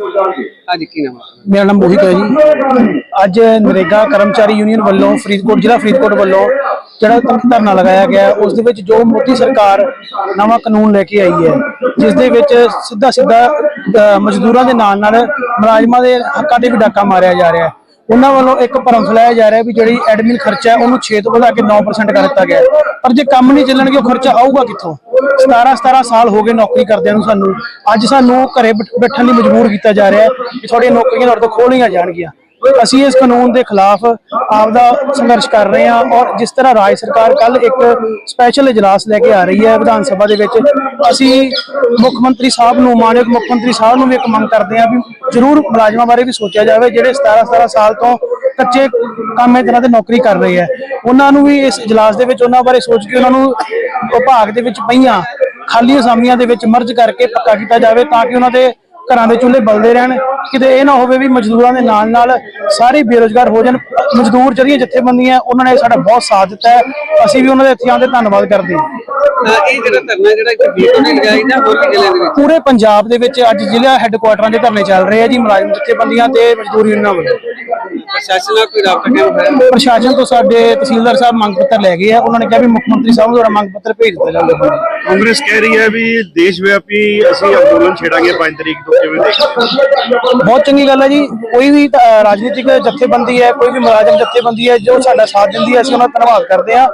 ਹਾਂਜੀ ਕੀ ਨਾਮ ਹੈ ਮੇਰਾ ਨਾਮ ਮੋਹਿਤ ਹੈ ਜੀ। ਅੱਜ ਨਰੇਗਾ ਕਰਮਚਾਰੀ ਯੂਨੀਅਨ ਵੱਲੋਂ ਫਰੀਦਕੋਟ ਜ਼ਿਲ੍ਹਾ ਫਰੀਦਕੋਟ ਵੱਲੋਂ ਜਿਹੜਾ ਧਰਨਾ ਲਗਾਇਆ ਗਿਆ ਉਸ ਦੇ ਵਿੱਚ ਜੋ ਮੋਦੀ ਸਰਕਾਰ ਨਵਾਂ ਕਾਨੂੰਨ ਲੈ ਕੇ ਆਈ ਹੈ ਜਿਸ ਦੇ ਵਿੱਚ ਸਿੱਧਾ ਸਿੱਧਾ ਮਜ਼ਦੂਰਾਂ ਦੇ ਨਾਲ ਨਾਲ ਮੁਲਾਜ਼ਮਾਂ ਦੇ ਹੱਕਾਂ ਤੇ ਵੀ ਡਾਕਾ ਮਾਰਿਆ ਜਾ ਰਿਹਾ ਹੈ। ਉਹਨਾਂ ਵੱਲੋਂ ਇੱਕ ਭਰਮ ਫੈਲਾਇਆ ਜਾ ਰਿਹਾ ਵੀ ਜਿਹੜੀ ਐਡਮਿਨ ਖਰਚਾ ਹੈ ਉਹਨੂੰ 6 ਤੋਂ ਵਧਾ ਕੇ 9% ਕਰ ਦਿੱਤਾ ਗਿਆ ਹੈ। ਪਰ ਜੇ ਕੰਮ ਨਹੀਂ ਚੱਲਣਗੇ, ਉਹ ਖਰਚਾ ਆਊਗਾ ਕਿੱਥੋਂ? 17 17 ਸਾਲ ਹੋ ਗਏ ਨੌਕਰੀ ਕਰਦਿਆਂ ਨੂੰ ਸਾਨੂੰ। ਅੱਜ ਸਾਨੂੰ ਘਰੇ ਬੈਠ- ਬੈਠਣ ਲਈ ਮਜਬੂਰ ਕੀਤਾ ਜਾ ਰਿਹਾ ਹੈ ਕਿ ਤੁਹਾਡੀਆਂ ਨੌਕਰੀਆਂ ਤੁਹਾਡੇ ਤੋਂ ਖੋਲੀਆਂ ਜਾਣਗੀਆਂ। ਅਸੀਂ ਇਸ ਕਾਨੂੰਨ ਦੇ ਖਿਲਾਫ ਆਪਦਾ ਸੰਘਰਸ਼ ਕਰ ਰਹੇ ਹਾਂ ਔਰ ਜਿਸ ਤਰ੍ਹਾਂ ਰਾਜ ਸਰਕਾਰ ਕੱਲ ਇੱਕ ਸਪੈਸ਼ਲ ਇਜਲਾਸ ਲੈ ਕੇ ਆ ਰਹੀ ਹੈ ਵਿਧਾਨ ਸਭਾ ਦੇ ਵਿੱਚ, ਅਸੀਂ ਮੁੱਖ ਮੰਤਰੀ ਸਾਹਿਬ ਨੂੰ ਮਾਨਯੋਗ ਮੁੱਖ ਮੰਤਰੀ ਸਾਹਿਬ ਨੂੰ ਵੀ ਇੱਕ ਮੰਗ ਕਰਦੇ ਹਾਂ ਵੀ ਜ਼ਰੂਰ ਮੁਲਾਜ਼ਮਾਂ ਬਾਰੇ ਵੀ ਸੋਚਿਆ ਜਾਵੇ, ਜਿਹੜੇ 17 17 ਸਾਲ ਤੋਂ ਕੱਚੇ ਕਾਮੇ ਤਰ੍ਹਾਂ ਤੇ ਨੌਕਰੀ ਕਰ ਰਹੇ ਹੈ। ਉਹਨਾਂ ਨੂੰ ਵੀ ਇਸ ਇਜਲਾਸ ਦੇ ਵਿੱਚ ਉਹਨਾਂ ਬਾਰੇ ਸੋਚ ਕੇ ਉਹਨਾਂ ਨੂੰ ਵਿਭਾਗ ਦੇ ਵਿੱਚ ਪਈਆਂ ਖਾਲੀ ਅਸਾਮੀਆਂ ਦੇ ਵਿੱਚ ਮਰਜ ਕਰਕੇ ਪੱਕਾ ਕੀਤਾ ਜਾਵੇ ਤਾਂ ਕਿ ਉਹਨਾਂ ਦੇ ਘਰਾਂ ਦੇ ਚੁੱਲ੍ਹੇ ਬਲਦੇ ਰਹਿਣ ਕਿਤੇ ਇਹ ਨਾ ਹੋਵੇ ਵੀ ਮਜ਼ਦੂਰਾਂ ਦੇ ਨਾਲ ਨਾਲ ਸਾਰੇ ਬੇਰੋਜ਼ਗਾਰ ਹੋ ਜਾਣ। ਮਜ਼ਦੂਰ ਜਿਹੜੀਆਂ ਜਥੇਬੰਦੀਆਂ ਉਹਨਾਂ ਨੇ ਸਾਡਾ ਬਹੁਤ ਸਾਥ ਦਿੱਤਾ ਹੈ। ਅਸੀਂ ਵੀ ਉਹਨਾਂ ਦੇ ਇੱਥੇ ਆਉਣ ਦੇ ਧੰਨਵਾਦ ਕਰਦੇ ਹਾਂ। ਅਹ ਇਹ ਜਿਹੜਾ ਧਰਨਾ ਜਿਹੜਾ ਇੱਕ ਵੀਡੀਓ ਨੇ ਲਗਾਈ ਜਾਂ ਹੋਰ ਵੀ ਜ਼ਿਲ੍ਹਿਆਂ ਦੇ ਵਿੱਚ? ਪੂਰੇ ਪੰਜਾਬ ਦੇ ਵਿੱਚ ਅੱਜ ਜ਼ਿਲ੍ਹਾ ਹੈੱਡਕੁਆਟਰਾਂ ਦੇ ਧਰਨੇ ਚੱਲ ਰਹੇ ਆ ਜੀ ਮੁਲਾਜ਼ਮ ਜਥੇਬੰਦੀਆਂ ਤੇ ਮਜ਼ਦੂਰ ਯੂਨੀਅਨਾਂ ਵੱਲੋਂ। ਪ੍ਰਸ਼ਾਸਨ ਨਾਲ ਕੋਈ ਰਾਬਤਾ ਕਾਇਮ ਹੋਇਆ? ਪ੍ਰਸ਼ਾਸਨ ਤੋਂ ਸਾਡੇ ਤਹਿਸੀਲਦਾਰ ਸਾਹਿਬ ਮੰਗ ਪੱਤਰ ਲੈ ਗਏ ਆ। ਉਹਨਾਂ ਨੇ ਕਿਹਾ ਵੀ ਮੁੱਖ ਮੰਤਰੀ ਸਾਹਿਬ ਦੁਆਰਾ ਮੰਗ ਪੱਤਰ ਭੇਜ ਦਿੱਤਾ ਜਾਊਗਾ। ਕਾਂਗਰਸ ਕਹਿ ਰਹੀ ਹੈ ਵੀ ਦੇਸ਼ ਵਿਆਪੀ ਅਸੀਂ ਅੰਦੋਲਨ ਛੇੜਾਂਗੇ 5 ਤਰੀਕ ਤੋਂ ਕਿਵੇਂ ਦੇਖਦੇ ਹੋ? ਬਹੁਤ ਚੰਗੀ ਗੱਲ ਹੈ ਜੀ। ਕੋਈ ਵੀ ਰਾਜਨੀਤਿਕ ਜਥੇਬੰਦੀ ਹੈ ਕੋਈ ਵੀ ਮੁਲਾਜ਼ਮ ਜਥੇਬੰਦੀ ਹੈ ਜੋ ਸਾਡਾ ਸਾਥ ਦਿੰਦੀ ਹੈ ਅਸੀਂ ਉਹਨਾਂ ਦਾ ਧੰਨਵਾਦ ਕਰਦੇ ਹਾਂ।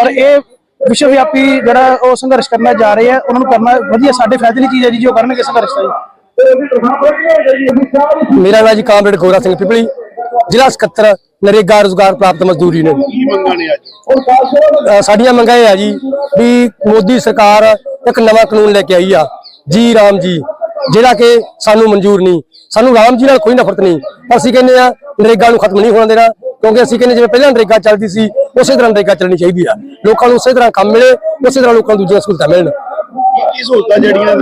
ਔਰ ਇਹ ਵਿਸ਼ਵ ਵਿਆਪੀ ਜਿਹੜਾ ਉਹ ਸੰਘਰਸ਼ ਕਰਨਾ ਜਾ ਰਹੇ ਆ ਉਹਨਾਂ ਨੂੰ ਕਰਨਾ ਵਧੀਆ ਸਾਡੇ ਫਾਇਦੇ ਦੀ ਚੀਜ਼ ਹੈ ਜੀ ਜੋ ਕਰਨਗੇ ਸੰਘਰਸ਼ ਦਾ ਜੀ। ਮੇਰਾ ਨਾਮ ਜੀ ਕਾਮਰੇਡ ਗੋਰਾ ਸਿੰਘ ਪਿਪਲੀ। ਜ਼ਿਲ੍ਹਾ ਸਕੱਤਰ ਨਰੇਗਾ ਰੋਜ਼ਗਾਰ ਪ੍ਰਾਪਤ ਮਜ਼ਦੂਰ ਨੇ। ਕੀ ਮੰਗਾਂ ਨੇ ਅੱਜ? ਸਾਡੀਆਂ ਮੰਗਾਂ ਇਹ ਆ ਜੀ ਵੀ ਮੋਦੀ ਸਰਕਾਰ ਇੱਕ ਨਵਾਂ ਕਾਨੂੰਨ ਲੈ ਕੇ ਆਈ ਆ। ਜੀ ਰਾਮ ਜੀ ਜਿਹੜਾ ਕਿ ਸਾਨੂੰ ਮਨਜ਼ੂਰ ਨਹੀਂ। ਸਾਨੂੰ ਰਾਮ ਜੀ ਨਾਲ ਕੋਈ ਨਫ਼ਰਤ ਨਹੀਂ। ਪਰ ਅਸੀਂ ਕਹਿੰਦੇ ਆ ਨਰੇਗਾ ਨੂੰ ਖਤਮ ਨਹੀਂ ਹੋਣ ਦੇਣਾ ਕਿਉਂਕਿ ਅਸੀਂ ਕਹਿੰਦੇ ਜਿਵੇਂ ਪਹਿਲਾਂ ਨਰੇਗਾ ਚੱਲਦੀ ਸੀ ਉਸੇ ਤਰ੍ਹਾਂ ਨਰੇਗਾ ਚੱਲਣੀ ਚਾਹੀਦੀ ਆ। ਲੋਕਾਂ ਨੂੰ ਉਸੇ ਤਰ੍ਹਾਂ ਕੰਮ ਮਿਲੇ ਉਸੇ ਤਰ੍ਹਾਂ ਲੋਕਾਂ ਨੂੰ ਦੂਜੀਆਂ ਸਹੂਲਤਾਂ ਮਿਲਣ। ਕੀ ਸਹੂਲਤਾਂ ਜਿਹੜੀਆਂ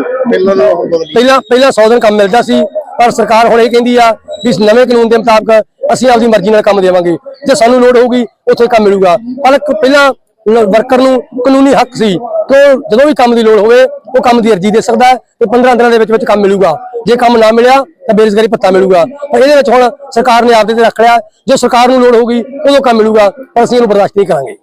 ਪਹਿਲਾਂ ਪਹਿਲਾਂ 100 ਦਿਨ ਕੰਮ ਮਿਲਦਾ ਸੀ ਪਰ ਸਰਕਾਰ ਹੁਣ ਇਹ ਕਹਿੰਦੀ ਆ ਵੀ ਇਸ ਨਵੇਂ ਕਾਨੂੰਨ ਦੇ ਮੁਤਾਬਕ ਅਸੀਂ ਆਪਦੀ ਮਰਜ਼ੀ ਨਾਲ ਕੰਮ ਦੇਵਾਂਗੇ। ਜੇ ਸਾਨੂੰ ਲੋੜ ਹੋਊਗੀ, ਉੱਥੇ ਕੰਮ ਮਿਲੂਗਾ। ਪਰ ਪਹਿਲਾਂ ਵਰਕਰ ਨੂੰ ਕਾਨੂੰਨੀ ਹੱਕ ਸੀ ਕਿ ਉਹ ਜਦੋਂ ਵੀ ਕੰਮ ਦੀ ਲੋੜ ਹੋਵੇ, ਉਹ ਕੰਮ ਦੀ ਅਰਜ਼ੀ ਦੇ ਸਕਦਾ ਹੈ ਤੇ 15 ਦਿਨਾਂ ਦੇ ਵਿੱਚ ਵਿੱਚ ਕੰਮ ਮਿਲੂਗਾ। ਜੇ ਕੰਮ ਨਾ ਮਿਲਿਆ, ਤਾਂ ਬੇਰੁਜ਼ਗਾਰੀ ਭੱਤਾ ਮਿਲੂਗਾ। ਪਰ ਇਹਦੇ ਵਿੱਚ ਹੁਣ ਸਰਕਾਰ ਨੇ ਆਪਦੇ ਤੇ ਰੱਖ ਲਿਆ। ਜੋ ਸਰਕਾਰ ਨੂੰ ਲੋੜ ਹੋਊਗੀ, ਉਦੋਂ ਕੰਮ ਮਿਲੂਗਾ, ਪਰ ਅਸੀਂ ਇਹਨੂੰ ਬਰਦਾਸ਼ਤ ਨਹੀਂ ਕਰਾਂਗੇ।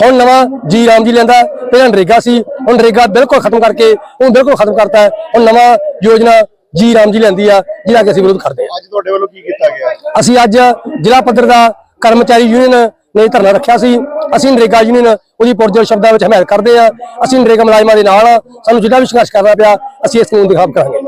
ਹੁਣ ਨਵਾਂ ਜੀ ਰਾਮ ਜੀ ਲੈਂਦਾ ਪਹਿਲਾਂ ਨਰੇਗਾ ਸੀ, ਹੁਣ ਨਰੇਗਾ ਬਿਲਕੁਲ ਖਤਮ ਕਰਕੇ, ਉਹ ਬਿਲਕੁਲ ਖਤਮ ਕਰਤਾ ਹੁਣ ਨਵਾਂ ਯੋਜਨਾ ਜੀ ਰਾਮ ਜੀ ਲੈਂਦੀ ਆ ਜਿਹਦਾ ਕਿ ਅਸੀਂ ਵਿਰੋਧ ਕਰਦੇ ਹਾਂ ਅੱਜ ਤੁਹਾਡੇ ਵੱਲੋਂ ਕੀ ਕੀਤਾ ਗਿਆ? ਅਸੀਂ ਅੱਜ ਜ਼ਿਲ੍ਹਾ ਪੱਧਰ ਦਾ ਕਰਮਚਾਰੀ ਯੂਨੀਅਨ ਨੇ ਧਰਨਾ ਰੱਖਿਆ ਸੀ। ਅਸੀਂ ਨਰੇਗਾ ਯੂਨੀਅਨ ਉਹਦੀ ਪੁਰਜੋਰ ਸ਼ਬਦਾਂ ਵਿੱਚ ਹਮਾਇਤ ਕਰਦੇ ਆ। ਅਸੀਂ ਨਰੇਗਾ ਮੁਲਾਜ਼ਮਾਂ ਦੇ ਨਾਲ ਆ। ਸਾਨੂੰ ਜਿਹੜਾ ਵੀ ਸੰਘਰਸ਼ ਕਰਨਾ ਪਿਆ ਅਸੀਂ ਇਸ ਕਾਨੂੰਨ ਦੇ ਖਿਲਾਫ ਕਰਾਂਗੇ।